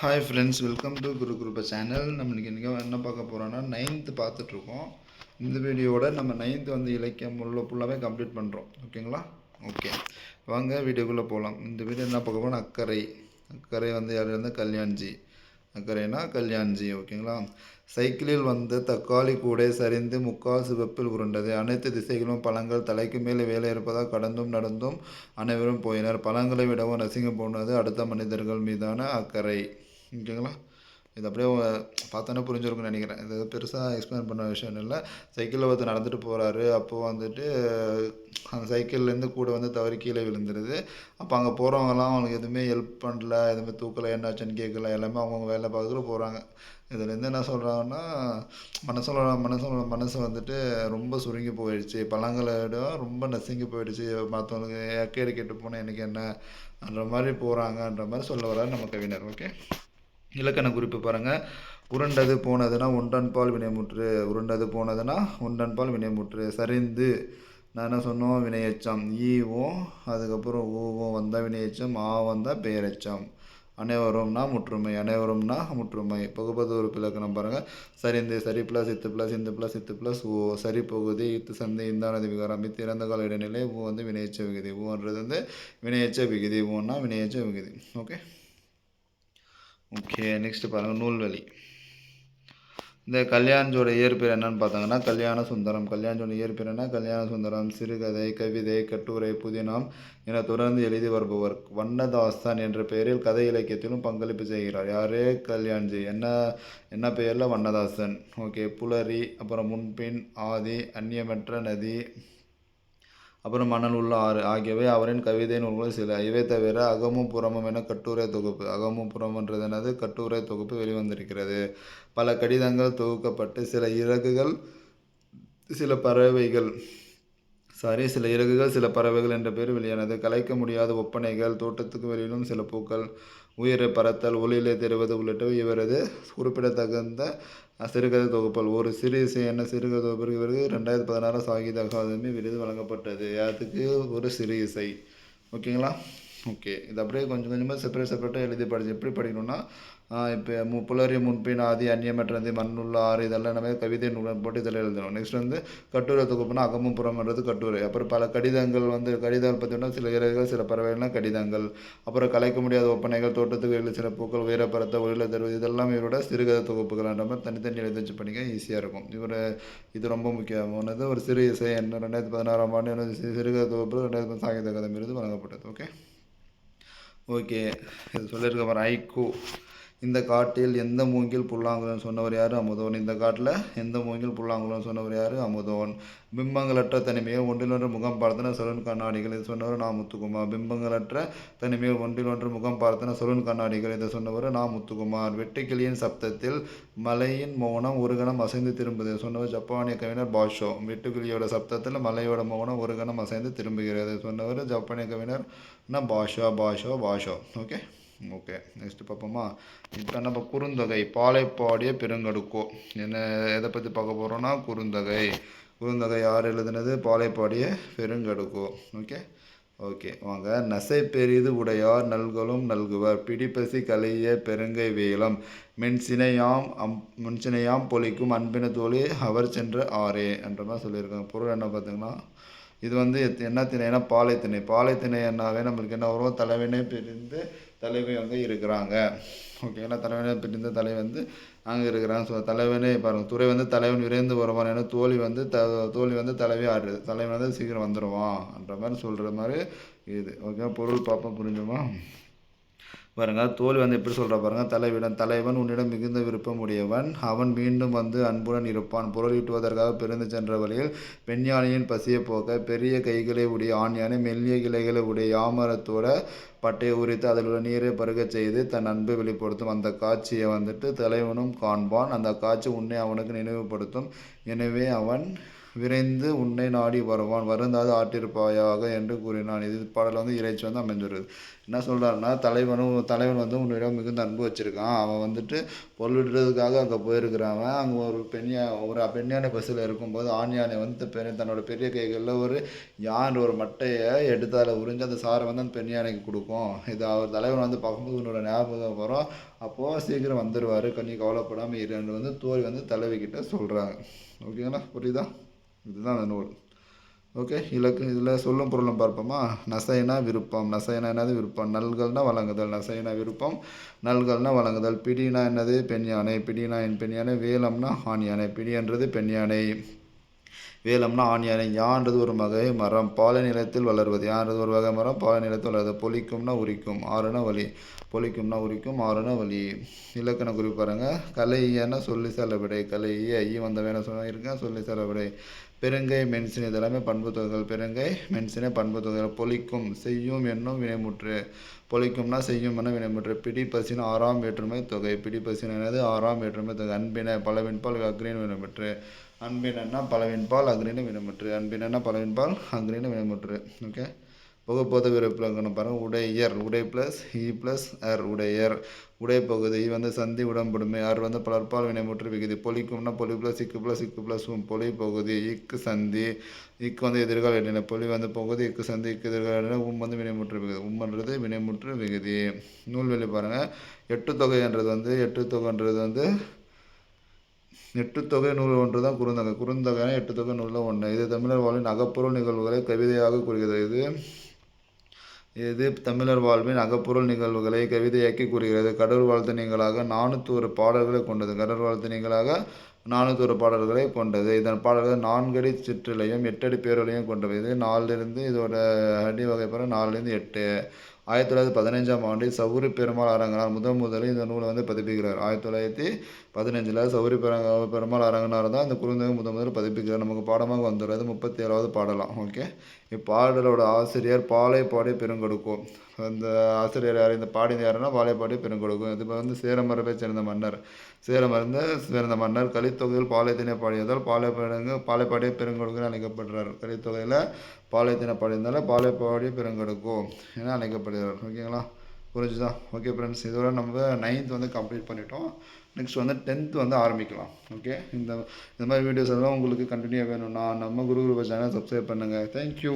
Hi friends welcome to Guru Gurupa channel நம்ம இன்றைக்கி இன்றைக்கி என்ன பார்க்க போகிறோன்னா நைன்த்து பார்த்துட்ருக்கோம். இந்த வீடியோவோட நம்ம நைன்த்து வந்து இலக்கியம் உள்ள ஃபுல்லாகவே கம்ப்ளீட் பண்ணுறோம் ஓகேங்களா? ஓகே. வாங்க வீடியோக்குள்ளே போகலாம் இந்த வீடியோ என்ன பார்க்க போகிறோம் அக்கறை. அக்கறை வந்து யார் வந்து? கல்யாண்ஜி. அக்கறைனா கல்யாண்ஜி ஓகேங்களா? சைக்கிளில் வந்து தக்காளி கூடை சரிந்து முக்கால் சிவப்பில் உருண்டது. அனைத்து திசைகளும் பழங்கள் தலைக்கு மேலே வேலை இருப்பதால் கடந்தும் நடந்தும் அனைவரும் போயினர். பழங்களை விடவும் நசிங்க போனது அடுத்த மனிதர்கள் மீதான அக்கறை. ஓகேங்களா? இது அப்படியே பார்த்தோன்னே புரிஞ்சிருக்கும்னு நினைக்கிறேன். இது பெருசாக எக்ஸ்பிளைன் பண்ண விஷயம் இல்லை. சைக்கிளில் ஒருத்தர் நடந்துட்டு போகிறாரு அப்போது வந்துட்டு அந்த சைக்கிள்லேருந்து கூட வந்து தவறி கீழே விழுந்துருது. அப்போ அங்கே போகிறவங்கலாம் அவங்களுக்கு எதுவுமே ஹெல்ப் பண்ணல எதுவுமே தூக்கலை என்னாச்சுன்னு கேட்கல எல்லாமே அவங்கவுங்க வேலை பார்த்துட்டு போகிறாங்க இதுலேருந்து என்ன சொல்கிறாங்கன்னா மனசோட மனசோட மனசு வந்துட்டு ரொம்ப சுருங்கி போயிடுச்சு. பழங்களை விட ரொம்ப நசுங்கி போயிடுச்சு. மற்றவங்களுக்கு ஏக்கேடு கெட்டு போனால் எனக்கு என்னன்ற மாதிரி போகிறாங்கன்ற மாதிரி சொல்ல வர்றாரு நம்ம கவிஞர். ஓகே? இலக்கண குறிப்பு பாருங்கள் உருண்டது போனதுன்னா ஒன்றன்பால் வினைமுற்று. உருண்டது போனதுன்னா ஒன்றன்பால் வினைமுற்று. சரிந்து நான் என்ன சொன்னோம்? வினையச்சம். ஈவும் அதுக்கப்புறம் ஊவும் வந்தால் வினையச்சம் ஆ வந்தால் பெயரச்சம். அனைவரும்னா முற்றுமை. அனைவரும்னா முற்றுமை. பகுபது உறுப்பு இலக்கணம் பாருங்கள் சரிந்து சரி ப்ளஸ் இத்து ப்ளஸ் இந்த ப்ளஸ் இத்து ப்ளஸ் ஓ சரி பகுதி இத்து சந்தை இந்தானது விகாரம். இத்து இறந்த கால இடைநிலை ஓ வந்து வினையச்ச விகுதி. ஓன்றது வந்து வினையச்ச விகுதி. ஓன்னா வினையச்ச விகுதி. ஓகே? ஓகே நெக்ஸ்ட்டு பாருங்கள் நூல்வழி. இந்த கல்யாண்ஜோட இயற்பெயர் என்னன்னு பார்த்தாங்கன்னா கல்யாண சுந்தரம். கல்யாண்ஜோட இயற்பெயர் என்ன? கல்யாண சுந்தரம் சிறுகதை கவிதை கட்டுரை புதினம் என தொடர்ந்து எழுதி வருபவர் வண்ணதாசன் என்ற பெயரில் கதை இலக்கியத்திலும் பங்களிப்பு செய்கிறார். யாரே? கல்யாண்ஜி. என்ன என்ன பெயரில்? வண்ணதாசன். ஓகே புலரி அப்புறம் முன்பின் ஆதி அந்நியமற்ற நதி அப்புறம் மணல் உள்ள ஆறு ஆகியவை அவரின் கவிதை நூல்கள் சில. இவை தவிர அகமும் புறமும் என கட்டுரை தொகுப்பு. அகமும் புறமுன்றது எனது கட்டுரை தொகுப்பு வெளிவந்திருக்கிறது. பல கடிதங்கள் தொகுக்கப்பட்டு சில இறகுகள் சில பறவைகள் சாரி சில இறகுகள் சில பறவைகள் என்ற பெயர் வெளியானது. கலைக்க முடியாத ஒப்பனைகள் தோட்டத்துக்கு வெளியிலும் சில பூக்கள் உயிரை பறத்தல் ஒளியிலே தெரிவது உள்ளிட்டவை இவரது குறிப்பிடத்தகுந்த சிறுகதை தொகுப்பால் ஒரு சிறு இசை என்ன சிறுகதை தொகுப்பிற்கு இவருக்கு ரெண்டாயிரத்தி பதினாறு சாகித்ய அகாதமி விருது வழங்கப்பட்டது. அதுக்கு ஒரு சிறு இசை. ஓகேங்களா? ஓகே. இது அப்படியே கொஞ்சம் கொஞ்சமாக செப்பரேட் செப்பரேட்டாக எழுதி படிச்சு எப்படி படிக்கணும்னா இப்போ மு புலரி முன்பின் ஆதி அந்நியமற்றது மண்ணுள்ள ஆறு இதெல்லாம் நம்ம கவிதை நூலன் போட்டு இதில் எழுதணும் நெக்ஸ்ட் வந்து கட்டுரை தொகுப்புனா அகமும் புறம்ன்றது கட்டுரை. அப்புறம் பல கடிதங்கள் வந்து கடிதங்கள் பார்த்தீங்கன்னா சில இறகுகள் சில பறவைகள்லாம் கடிதங்கள். அப்புறம் கலைக்க முடியாத ஒப்பனைகள் தோட்டத்துக்கு வெளியில் சில பூக்கள் உயரப்பறத்த ஒளியில் தருவது இதெல்லாம் இவரோட சிறுகதை தொகுப்புகள்ன்ற மாதிரி தனித்தனி எழுதி வச்சு பண்ணிக்க ஈஸியாக இருக்கும். இவர் இது ரொம்ப முக்கியமானது ஒரு சிறு இசை என்ன ரெண்டாயிரத்தி பதினாறாம் ஆண்டு எனது சிறுகதை தொகுப்பு ரெண்டாயிரத்தி சாகித்ய அகாதமி விருது வழங்கப்பட்டது. ஓகே ஓகே இது சொல்லியிருக்க பாரு ஐக்கூ இந்த காட்டில் எந்த மூங்கில் புல்லாங்குழல் சொன்னவர் யார்? அமுதோன். இந்த காட்டில் எந்த மூங்கில் புல்லாங்குழல் சொன்னவர் யார்? அமுதோன். பிம்பங்களற்ற தனிமையை ஒன்றிலொன்று முகம் பார்த்தன சொலன் கண்ணாடிகள். இது சொன்னவர் நான் முத்துக்குமார் பிம்பங்களற்ற தனிமையில் ஒன்றிலொன்று முகம் பார்த்தன சொலன் கண்ணாடிகள். இதை சொன்னவர் நான் முத்துக்குமார் வெட்டுக்கிளியின் சப்தத்தில் மலையின் மௌனம் ஒரு கணம் அசைந்து திரும்புது சொன்னவர் ஜப்பானிய கவிஞர் பாஷோ. வெட்டுக்கிளியோட சப்தத்தில் மலையோட மௌனம் ஒரு கணம் அசைந்து திரும்புகிறது. சொன்னவர் ஜப்பானிய கவிஞர் நான் Basho Basho Basho. Okay? Okay next பார்ப்போமா. இப்போ நம்ம குறுந்தொகை பாலைப்பாடிய பெருங்கடுக்கோ. என்ன எதை பற்றி பார்க்க போகிறோன்னா குறுந்தொகை. குறுந்தொகை யார் எழுதுனது? பாலைப்பாடிய பெருங்கடுக்கோ. ஓகே ஓகே வாங்க. நசை பெரிது உடையார் நல்களும் நல்குவர். பிடிப்பசி கலைய பெருங்கை வேலம். மென்சினையாம் அம் மென்சினையாம் பொலிக்கும் அன்பின தோழி அவர் சென்ற ஆரே என்ற மாதிரி சொல்லியிருக்காங்க. பொருள் என்ன பார்த்தீங்கன்னா இது வந்து எத்- என்ன திணைனா பாலைத்திணை பாலைத்திணை நம்மளுக்கு என்ன வரும்? தலைவனே பிரிந்து தலைவி அங்கே இருக்கிறாங்க. ஓகேங்களா தலைவனே பிரிந்த தலைவி வந்து அங்கே இருக்கிறாங்க. ஸோ தலைவனே பாருங்கள் துறை வந்து தலைவன் விரைந்து வருவான். ஏன்னா தோழி வந்து த தோழி வந்து தலைவி ஆடுறது. தலைவன் வந்து சீக்கிரம் வந்துடுவான்ன்ற மாதிரி சொல்கிற மாதிரி இது. ஓகே பொருள் பார்ப்போம் புரிஞ்சுமா? பாருங்கள் தோல் வந்து எப்படி சொல்கிற பாருங்கள் தலைவிடன் தலைவன் உன்னிடம் மிகுந்த விருப்பம் உடையவன் அவன் மீண்டும் வந்து அன்புடன் இருப்பான். பொருள் ஈட்டுவதற்காக பிறந்து சென்ற வழியில் பெண் யானையின் பசியை போக்க பெரிய கைகளை உடைய ஆண் யானை மெல்லிய கிளைகளை உடைய யாமரத்தோட பட்டையை உரித்து அதில் உள்ள நீரை பருகச் செய்து தன் அன்பை வெளிப்படுத்தும். அந்த காட்சியை வந்துட்டு தலைவனும் காண்பான். அந்த காட்சி உன்னை அவனுக்கு நினைவுபடுத்தும். எனவே அவன் விரைந்து உன்னை நாடி வருவான். வருந்தாது ஆட்டிருப்பாயாக என்று கூறினான். இது பாடல் வந்து இறைச்சி வந்து அமைஞ்சிருது என்ன சொல்கிறாருன்னா தலைவனும் தலைவன் வந்து உன்னிடம் மிகுந்த அன்பு வச்சுருக்கான். அவன் வந்துட்டு பொருளிடுறதுக்காக அங்கே போயிருக்கிறான். அங்கே ஒரு பெண்யா ஒரு பெண்யானை பஸ்ஸில் இருக்கும்போது ஆண் யானை வந்து பெரிய தன்னோட பெரிய கைகளில் ஒரு யான் ஒரு மட்டையை எடுத்து அதில் உறிஞ்சு அந்த சாரை வந்து அந்த பெண் யானைக்கு கொடுக்கும். இது அவர் தலைவன் வந்து பார்க்கும்போது உன்னோட ஞாபகம் வரும். அப்போது சீக்கிரம் வந்துடுவார் கண்ணி கவலைப்படாமல் இருந்து வந்து தோழி வந்து தலைவிக்கிட்ட சொல்கிறாங்க ஓகேங்களா? புரியுதா? இதுதான் அந்த நூல். ஓகே இலக்கு இதில் சொல்லும் பொருளும் பார்ப்போமா? நசைனா விருப்பம். நசைனா என்னது? விருப்பம். நல்கள்னா வழங்குதல். நசைனா விருப்பம். நல்கள்னா வழங்குதல். பிடினா என்னது? பெண் யானை. பிடினா என் பெண் யானை. வேலம்னா ஆண் யானை. பிடின்றது பெண் யானை. வேலம்னா ஆண் யானை. யான்றது ஒரு வகை மரம். பாலை நிலத்தில் வளர்வது. யான்றது ஒரு வகை மரம். பாலை நிலத்தில் வளர்வது. பொலிக்கும்னா உரிக்கும். ஆறுனா வலி. பொலிக்கும்னா உரிக்கும். ஆறுனா வலி. இலக்கண குறிப்பு கலை கலையன சொல்லி செலவிடை கலை ஐ வந்த வேணும் சொல்லியிருக்கேன்? சொல்லி செலவிடை பெருங்கை மென்சின் இதெல்லாமே பண்பு தொகைகள் பெருங்கை மென்சினை பண்பு தொகைகள் பொலிக்கும் செய்யும் என்னும் வினைமுற்று. பொலிக்கும்னா செய்யும் என வினைமுற்று. பிடி பசின ஆறாம் வேற்றுமை தொகை. பிடி பசின என்னது ஆறாம் வேற்றுமை தொகை. அன்பின பலவின்பால் அக்ரின் வினைமுற்று. அன்பினா பலவின்பால் அக்ரின வினைமுற்று. அன்பினா பலவின்பால் அக்ரின வினைமுற்று. ஓகே? புகப்போத விருப்பிலக்கணம் பாருங்கள் உடையர். உடை ப்ளஸ் இ ப்ளஸ் அர் உடையர். உடைப்பகுதி வந்து சந்தி உடம்புடுமை ஆறு வந்து பலர்பால் வினைமுற்று விகுதி. பொலிக்கும்னா பொலி ப்ளஸ் இக்கு ப்ளஸ் இக்கு ப்ளஸ் உம் பொலி பகுதி இக்கு சந்தி இக்கு வந்து எதிர்கால இடையில பொலி வந்து பகுதி இக்கு சந்தி இக்கு எதிர்கால இடையில உம் வந்து வினைமுற்று விகுதி. உம்ன்றது வினைமுற்று விகுதி. நூல்வெளி பாருங்கள் எட்டு தொகைன்றது வந்து எட்டு தொகைன்றது வந்து எட்டு தொகை நூல் ஒன்று தான் குறுந்தொகை. குறுந்தொகைனா எட்டு தொகை நூலில் ஒன்று இது தமிழர் வாழ்வின் அகப்பொருள் நிகழ்வுகளை கவிதையாக கூறுகிறது. இது இது தமிழர் வாழ்வின் அகப்பொருள் நிகழ்வுகளை கவிதையாக்கி கூறுகிறது. கடவுள் வாழ்த்து நீங்களாக நானூற்றொரு பாடல்களை கொண்டது. கடவுள் வாழ்த்து நீங்களாக நானூற்றொரு பாடல்களை கொண்டது. இதன் பாடல்கள் நான்கடி சிற்றிலையும் எட்டடி பேரலையும் கொண்டவை. இது நாலுலேருந்து இதோட அடி வகைப்பட நாலுலேருந்து எட்டு. ஆயிரத்தி தொள்ளாயிரத்தி பதினஞ்சாம் ஆண்டில் சௌரி பெருமாள் அரங்கனார் முதன் முதலில் இந்த நூலை வந்து பதிப்பிக்கிறார். ஆயிரத்தி தொள்ளாயிரத்தி பதினஞ்சில் சௌரி பெருங்க பெருமாள் அரங்கனார் தான் இந்த குறுந்தொகை முதன் முதல் பதிப்பிக்கிறார். நமக்கு பாடமாக வந்துடுறது முப்பத்தி ஏழாவது பாடலாம். ஓகே. இப்பாடலோட ஆசிரியர் பாலைப்பாடி பெருங்கொடுக்கும். அந்த ஆசிரியர் யார்? இந்த பாடியது யாருன்னா பாலைப்பாடி பெருங்கொடுக்கும். இது வந்து சேரமரபை சேர்ந்த மன்னர். சேரமருந்து சேர்ந்த மன்னர் கலித்தொகையில் பாலைத்தினை பாடியதால் பாலைப்பாடுங்க பாலைப்பாடிய பெருங்கொடுக்குன்னு அழைக்கப்படுறார் கலித்தொகையில் பாலைத்தினை பாடியதால் பாலைப்பாடி பெருங்கொடுக்கும் என அழைக்கப்படுகிறார். ஓகேங்களா? புரிஞ்சுதா? ஓகே ஃப்ரெண்ட்ஸ் இதோட நம்ம நைன்த் வந்து கம்ப்ளீட் பண்ணிட்டோம். நெக்ஸ்ட் வந்து டென்த் வந்து ஆரம்பிக்கலாம். ஓகே இந்த இந்த மாதிரி வீடியோஸ் எல்லாம் உங்களுக்கு கண்டினியூ வேணும்னா நம்ம குரு குருபா சேனல் சப்ஸ்கிரைப் பண்ணுங்கள் தேங்க்யூ